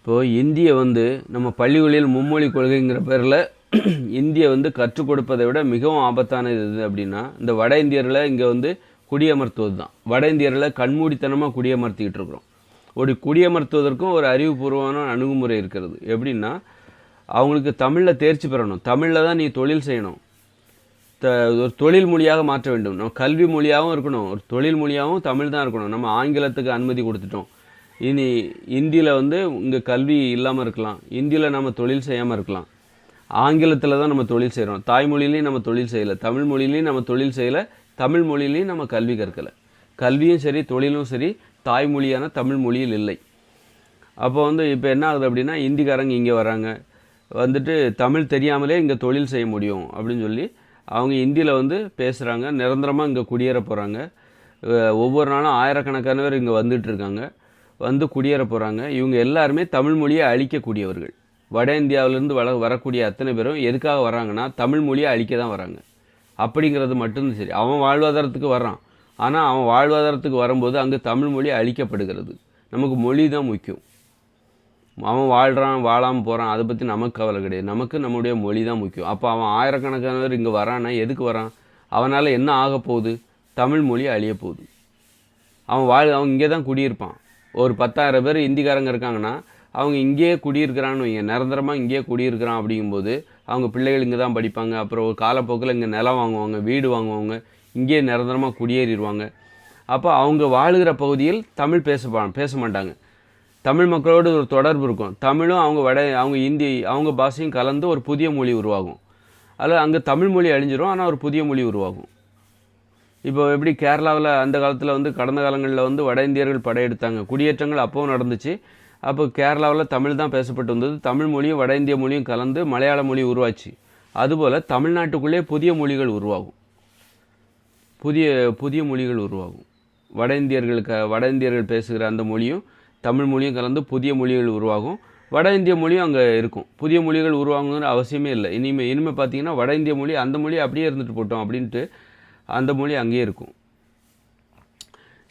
இப்போது இந்திய வந்து நம்ம பள்ளிகளில் மும்மொழி கொள்கைங்கிற பேரில் இந்திய வந்து கற்றுக் கொடுப்பதை விட மிகவும் ஆபத்தானது எது அப்படின்னா இந்த வட இந்தியர்களை இங்கே வந்து குடியமர்த்துவது தான். வட இந்தியர்களை கண்மூடித்தனமாக குடியமர்த்திக்கிட்டு இருக்கிறோம். ஒரு குடியமர்த்துவதற்கும் ஒரு அறிவுபூர்வமான அணுகுமுறை இருக்கிறது. எப்படின்னா அவங்களுக்கு தமிழில் தேர்ச்சி பெறணும். தமிழில் தான் நீ தொழில் செய்யணும். த ஒரு தொழில் மொழியாக மாற்ற வேண்டும். நம்ம கல்வி மொழியாகவும் இருக்கணும். ஒரு தொழில் மொழியாகவும் தமிழ் தான் இருக்கணும். நம்ம ஆங்கிலத்துக்கு அனுமதி கொடுத்துட்டோம். இனி இந்தியில் வந்து இங்கே கல்வி இல்லாமல் இருக்கலாம். இந்தியில் நம்ம தொழில் செய்யாமல் இருக்கலாம். ஆங்கிலத்தில் தான் நம்ம தொழில் செய்கிறோம் தாய்மொழியிலையும் நம்ம தொழில் செய்யலை. தமிழ் மொழியிலையும் நம்ம தொழில் செய்யலை. தமிழ் மொழியிலையும் நம்ம கல்வி கற்கலை. கல்வியும் சரி தொழிலும் சரி தாய்மொழியான தமிழ் மொழியில் இல்லை. அப்போ வந்து இப்போ என்ன ஆகுது அப்படின்னா இந்திக்காரங்க இங்கே வராங்க. வந்துட்டு தமிழ் தெரியாமலே இங்கே தொழில் செய்ய முடியும் அப்படின்னு சொல்லி அவங்க இந்தியில் வந்து பேசுகிறாங்க நிரந்தரமாக இங்கே குடியேற போகிறாங்க ஒவ்வொரு நாளும் ஆயிரக்கணக்கான பேர் இங்கே வந்துட்டுருக்காங்க இருக்காங்க. வந்து குடியேற போகிறாங்க இவங்க எல்லாருமே தமிழ் மொழியை அழிக்கக்கூடியவர்கள். வட இந்தியாவிலேருந்து வள வரக்கூடிய அத்தனை பேரும் எதுக்காக வராங்கன்னா தமிழ் மொழியை அழிக்க தான் வராங்க அப்படிங்கிறது மட்டும்தான் சரி. அவன் வாழ்வாதாரத்துக்கு வர்றான். ஆனால் அவன் வாழ்வாதாரத்துக்கு வரும்போது அங்கே தமிழ் மொழி அழிக்கப்படுகிறது. நமக்கு மொழி தான் முக்கியம். அவன் வாழ்கிறான் வாழாமல் போகிறான் அதை பற்றி நமக்கு கவலை கிடையாது. நமக்கு நம்முடைய மொழி தான் முக்கியம். அப்போ அவன் ஆயிரக்கணக்கானவர் இங்கே வரான்னா எதுக்கு வரான்? அவனால் என்ன ஆக போகுது? தமிழ் மொழி அழிய போகுது. அவன் வாழ் அவன் இங்கே தான் குடியிருப்பான். ஒரு பத்தாயிரம் பேர் இந்திக்காரங்க இருக்காங்கன்னா அவங்க இங்கேயே குடியிருக்கிறான்னு வைங்க. நிரந்தரமாக இங்கேயே குடியிருக்கிறான் அப்படிங்கும்போது அவங்க பிள்ளைகள் இங்கே தான் படிப்பாங்க. அப்புறம் ஒரு காலப்போக்கில் இங்கே நிலம் வாங்குவாங்க வீடு வாங்குவாங்க. இங்கேயே நிரந்தரமாக குடியேறிடுவாங்க. அப்போ அவங்க வாழுகிற பகுதியில் தமிழ் பேச பேச மாட்டாங்க. தமிழ் மக்களோடு ஒரு தொடர்பு இருக்கும். தமிழும் அவங்க வட அவங்க இந்தி அவங்க பாஷையும் கலந்து ஒரு புதிய மொழி உருவாகும். அதில் அங்கே தமிழ் மொழி அழிஞ்சிரும் ஆனால் ஒரு புதிய மொழி உருவாகும். இப்போ எப்படி கேரளாவில் அந்த காலத்தில் வந்து கடந்த காலங்களில் வந்து வட இந்தியர்கள் படையெடுத்தாங்க. குடியேற்றங்கள் அப்போவும் நடந்துச்சு. அப்போ கேரளாவில் தமிழ் தான் பேசப்பட்டு வந்தது. தமிழ் மொழியும் வட இந்திய மொழியும் கலந்து மலையாள மொழி உருவாச்சு. அதுபோல் தமிழ்நாட்டுக்குள்ளே புதிய மொழிகள் உருவாகும். புதிய புதிய மொழிகள் உருவாகும். வட இந்தியர்களுக்கு வட இந்தியர்கள் பேசுகிற அந்த மொழியும் தமிழ் மொழியும் கலந்து புதிய மொழிகள் உருவாகும். வட இந்திய மொழியும் அங்கே இருக்கும். புதிய மொழிகள் உருவாகுங்கிற அவசியமே இல்லை. இனிமேல் இனிமேல் பார்த்தீங்கன்னா வட இந்திய மொழி அந்த மொழி அப்படியே இருந்துட்டு போட்டோம் அப்படின்ட்டு அந்த மொழி அங்கேயே இருக்கும்.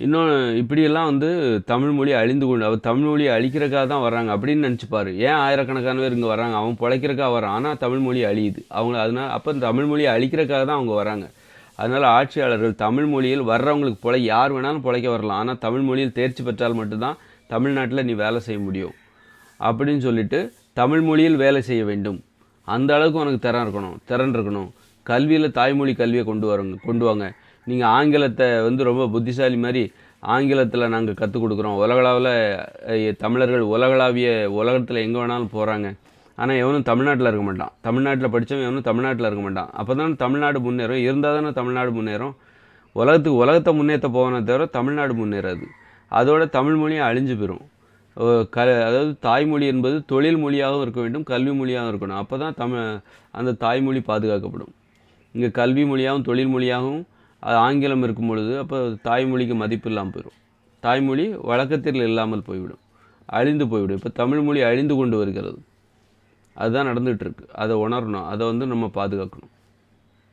இன்னொன்று இப்படியெல்லாம் வந்து தமிழ் மொழி அழிந்து கொண்டு அவர் தமிழ் மொழியை அழிக்கிறக்காக தான் வர்றாங்க அப்படின்னு நினச்சிப்பார். ஏன் ஆயிரக்கணக்கான பேர் இங்கே வராங்க அவன் பிழைக்கிறக்காக வரான் ஆனால் தமிழ் மொழி அழியுது. அவங்க அதனால் அப்போ தமிழ் மொழியை அழிக்கிறக்காக தான் அவங்க வராங்க அதனால் ஆட்சியாளர்கள் தமிழ் மொழியில் வர்றவங்களுக்கு பிழை யார் வேணாலும் பிழைக்க வரலாம். ஆனால் தமிழ் மொழியில் தேர்ச்சி பெற்றால் மட்டும்தான் தமிழ்நாட்டில் நீ வேலை செய்ய முடியும். அப்படின்னு சொல்லிட்டு தமிழ் மொழியில் வேலை செய்ய வேண்டும். அந்த அளவுக்கு உனக்கு திறன் இருக்கணும் திறன் இருக்கணும். கல்வியில் தாய்மொழி கல்வியை கொண்டு வரங்க கொண்டு வாங்க. நீங்கள் ஆங்கிலத்தை வந்து ரொம்ப புத்திசாலி மாதிரி ஆங்கிலத்தில் நாங்கள் கற்றுக் கொடுக்குறோம். உலகளாவில் தமிழர்கள் உலகளாவிய உலகத்தில் எங்கே வேணாலும் போகிறாங்க ஆனால் எவனும் தமிழ்நாட்டில் இருக்க மாட்டான். தமிழ்நாட்டில் படித்தவன் எவனும் தமிழ்நாட்டில் இருக்க மாட்டான். அப்போ தான் தமிழ்நாடு முன்னேறும். இருந்தால் தானே தமிழ்நாடு முன்னேறும். உலகத்துக்கு உலகத்தை முன்னேற்ற போவனே தவிர தமிழ்நாடு முன்னேறாது. அதோட தமிழ் மொழியும் அழிஞ்சு போயிடும் க அதாவது தாய்மொழி என்பது தொழில் மொழியாகவும் இருக்க வேண்டும் கல்வி மொழியாகவும் இருக்கணும். அப்போ தான் தமிழ் அந்த தாய்மொழி பாதுகாக்கப்படும். இங்கே கல்வி மொழியாகவும் தொழில் மொழியாகவும் அது ஆங்கிலம் இருக்கும் பொழுது அப்போ தாய்மொழிக்கு மதிப்பு இல்லாமல் போயிடும் தாய்மொழி வழக்கத்தில் இல்லாமல் போய்விடும். அழிந்து போய்விடும். இப்போ தமிழ் மொழி அழிந்து கொண்டு வருகிறது. அதுதான் நடந்துகிட்ருக்கு அதை உணரணும். அதை வந்து நம்ம பாதுகாக்கணும்.